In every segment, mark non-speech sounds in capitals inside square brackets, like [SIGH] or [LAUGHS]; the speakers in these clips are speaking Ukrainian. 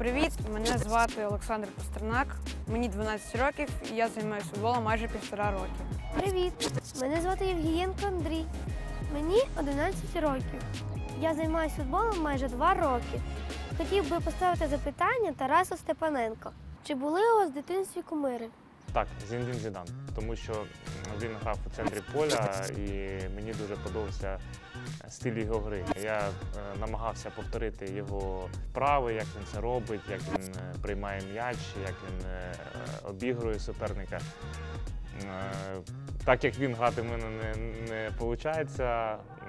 привіт! Мене звати Олександр Пастернак. Мені 12 років і я займаюся футболом майже півтора роки. Привіт! Мене звати Євгієнко Андрій. Мені 11 років. Я займаюся футболом майже 2 роки. Хотів би поставити запитання Тарасу Степаненко. Чи були у вас в дитинстві кумири? Так, Зіндін Зідан, тому що він грав у центрі поля і мені дуже подобався стиль його гри. Я е, намагався повторити його вправи, як він це робить, як він е, приймає м'яч, як він е, обігрує суперника. Так як він грати в мене не, не виходить,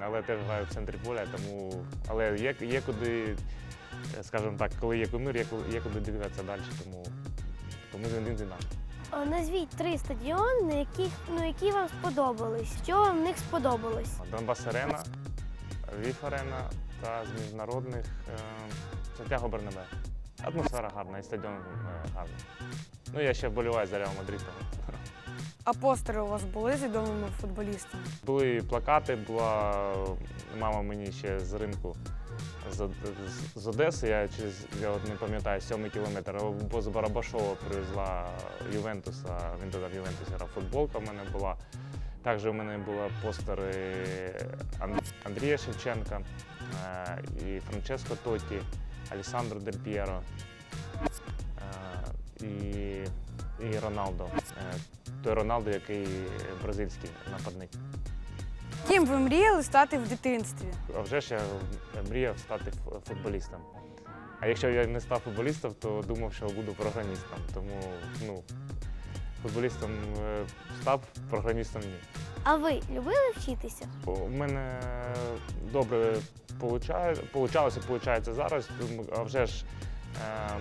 але теж граю в центрі поля, тому але є, є куди, скажімо так, коли є кумир, є, є куди дивитися далі, тому, тому Зідан. А, Назвіть три стадіони, на яких, ну, які вам сподобались. Що вам в них сподобалось? Донбас Арена, Львів Арена та з міжнародних е, Сантьяго Бернабе. Атмосфера гарна і стадіон е, гарний. Ну, я ще вболіваю за Реал Мадрид. А постери у вас були з відомими футболістами? Були плакати, була мама мені ще з ринку з, з, Одеси, я через я от не пам'ятаю, сьомий кілометр, або з Барабашова привезла Ювентуса, він тоді в Ювентусі грав футболка в мене була. Також у мене були постери Андрія Шевченка е, і Франческо Тоті, Алісандро Дель П'єро е, і, і Роналдо. Е, Той Роналдо, який бразильський нападник. Ким ви мріяли стати в дитинстві? А вже ж я мріяв стати футболістом. А якщо я не став футболістом, то думав, що буду програмістом. Тому ну, футболістом е, став, програмістом ні. А ви любили вчитися? У мене добре получалося, получається зараз. А вже ж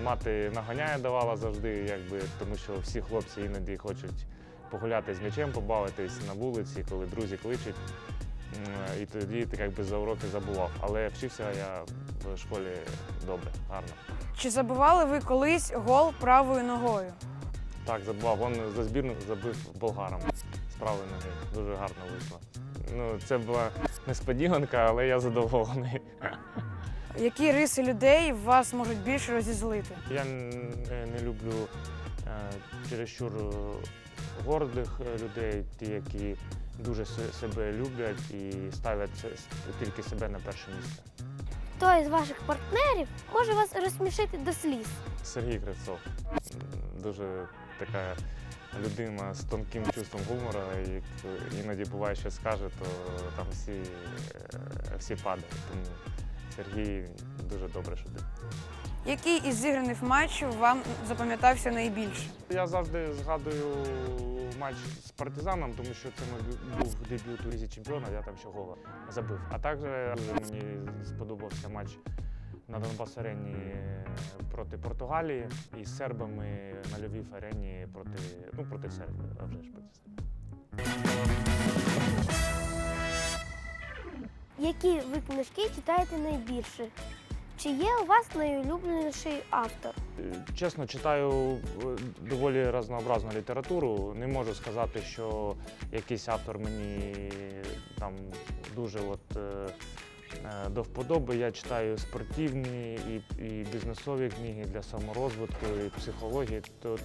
мати наганяє давала завжди, якби, тому що всі хлопці іноді хочуть погуляти з м'ячем, побавитись на вулиці, коли друзі кличуть. І тоді ти якби за уроки забував. Але вчився я в школі добре, гарно. Чи забивали ви колись гол правою ногою? Так, забував. Вон за збірну забив болгарам з правої ноги. Дуже гарно вийшло. Ну, це була несподіванка, але я задоволений. Які риси людей вас можуть більше розізлити? Я е, не люблю е, чересчур е, гордих людей, ті, які дуже себе люблять і ставлять тільки себе на перше місце. Хто із ваших партнерів може вас розсмішити до сліз? Сергій Кривцов. Дуже така людина з тонким чувством гумору, і як іноді буває, що скаже, то там всі, всі падають. Тому Сергій дуже добре шутить. Який із зіграних матчів вам запам'ятався найбільше? Я завжди згадую матч з партизаном, тому що це мій був дебют у Лізі Чемпіона, я там ще гола забив. А також дуже мені сподобався матч на Донбас арені проти Португалії і з сербами на Львів арені проти, ну, проти Сербії, а вже ж проти. Які ви книжки читаєте найбільше? Чи є у вас найулюбленіший автор? Е, Чесно, читаю е, доволі разнообразну літературу. Не можу сказати, що якийсь автор мені там дуже от, е, до вподоби. Я читаю спортивні і, і бізнесові книги для саморозвитку, і психології. То,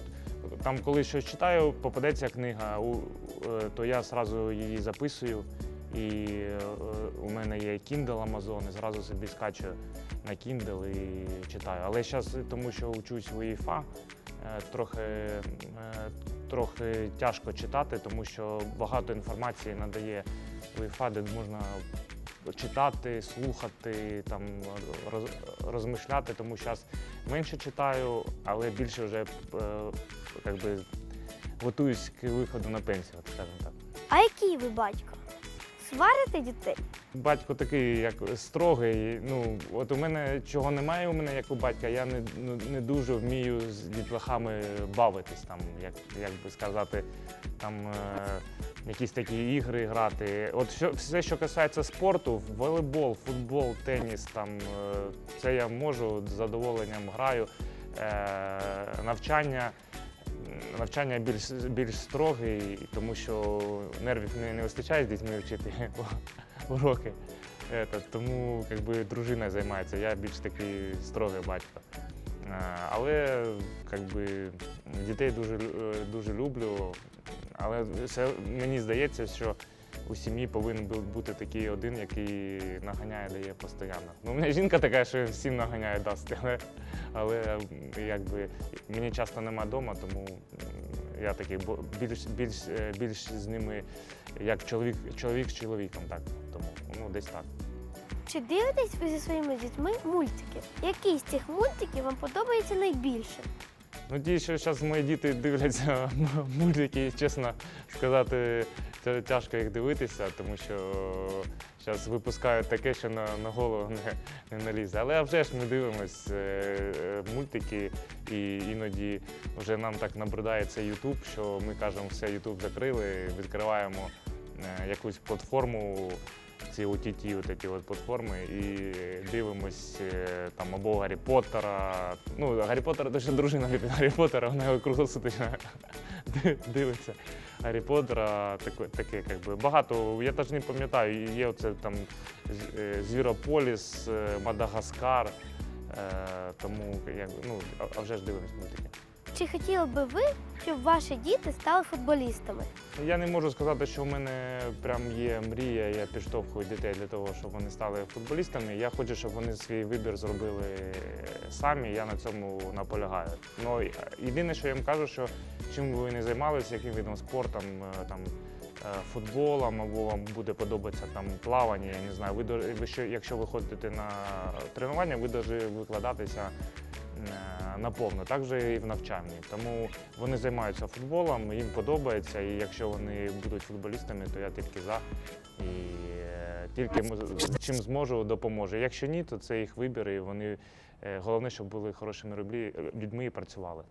там, коли щось читаю, попадеться книга, то я одразу її записую. І е, у мене є Kindle Amazon, і зразу собі скачую на Kindle і читаю. Але зараз, тому що вчусь в УЄФА, е, трохи, е, трохи тяжко читати, тому що багато інформації надає УЄФА, де можна читати, слухати, там, роз- розмишляти, тому зараз менше читаю, але більше вже би, готуюсь к виходу на пенсію, скажімо так. А який ви батько? Сварите дітей? Батько такий, як строгий. Ну, от у мене чого немає у мене, як у батька, я не, ну, не дуже вмію з дітлахами бавитись, там, як, як би сказати, там е, якісь такі ігри грати. От що, все, що касається спорту, волейбол, футбол, теніс, там, е, це я можу з задоволенням граю. Е, навчання. Навчання більш, більш строгий, тому що нервів не, не вистачає з дітьми вчити [LAUGHS] уроки. Тому якби, дружина займається, я більш такий строгий батько. Але якби, дітей дуже, е, дуже люблю. Але все, мені здається, що у сім'ї повинен бути такий один, який наганяє, дає постійно. Ну, у мене жінка така, що всім наганяє дасть, але, але якби, мені часто нема вдома, тому я такий більш, більш, е, більш з ними як чоловік, чоловік з чоловіком. Так. Тому ну, десь так. Чи дивитесь ви зі своїми дітьми мультики? Які з цих мультиків вам подобається найбільше? Ну, що зараз мої діти дивляться [LAUGHS] мультики, чесно сказати, тяжко їх дивитися, тому що зараз випускають таке, що на, на голову не, не налізе. Але вже ж ми дивимось е, е, мультики, і іноді вже нам так набридає цей Ютуб, що ми кажемо, все, Ютуб закрили, відкриваємо е, якусь платформу. Ці OTT, ці от платформи, і дивимось е, там або Гаррі Поттера. Ну, Гаррі Поттера то ще дружина любить Гаррі Поттера, вона його круглосуточно [LAUGHS] дивиться. Гаррі Поттера, таке, таке. Багато, я теж не пам'ятаю, є оце там е, Звірополіс, е, Мадагаскар. Тому як, ну, а вже ж дивимось мультики. Чи хотіли би ви, щоб ваші діти стали футболістами? Я не можу сказати, що в мене прям є мрія, я підштовхую дітей для того, щоб вони стали футболістами. Я хочу, щоб вони свій вибір зробили самі. Я на цьому наполягаю. Ну єдине, що я їм кажу, що чим ви не займалися, яким видом спорту, там е, футболом або вам буде подобатися там плавання, я не знаю. Ви ви що, якщо ви ходите на тренування, ви повинні викладатися е, наповно, так же і в навчанні. Тому вони займаються футболом, їм подобається, і якщо вони будуть футболістами, то я тільки за. І е, тільки чим зможу, допоможу. Якщо ні, то це їх вибір, і вони е, головне, щоб були хорошими людьми і працювали.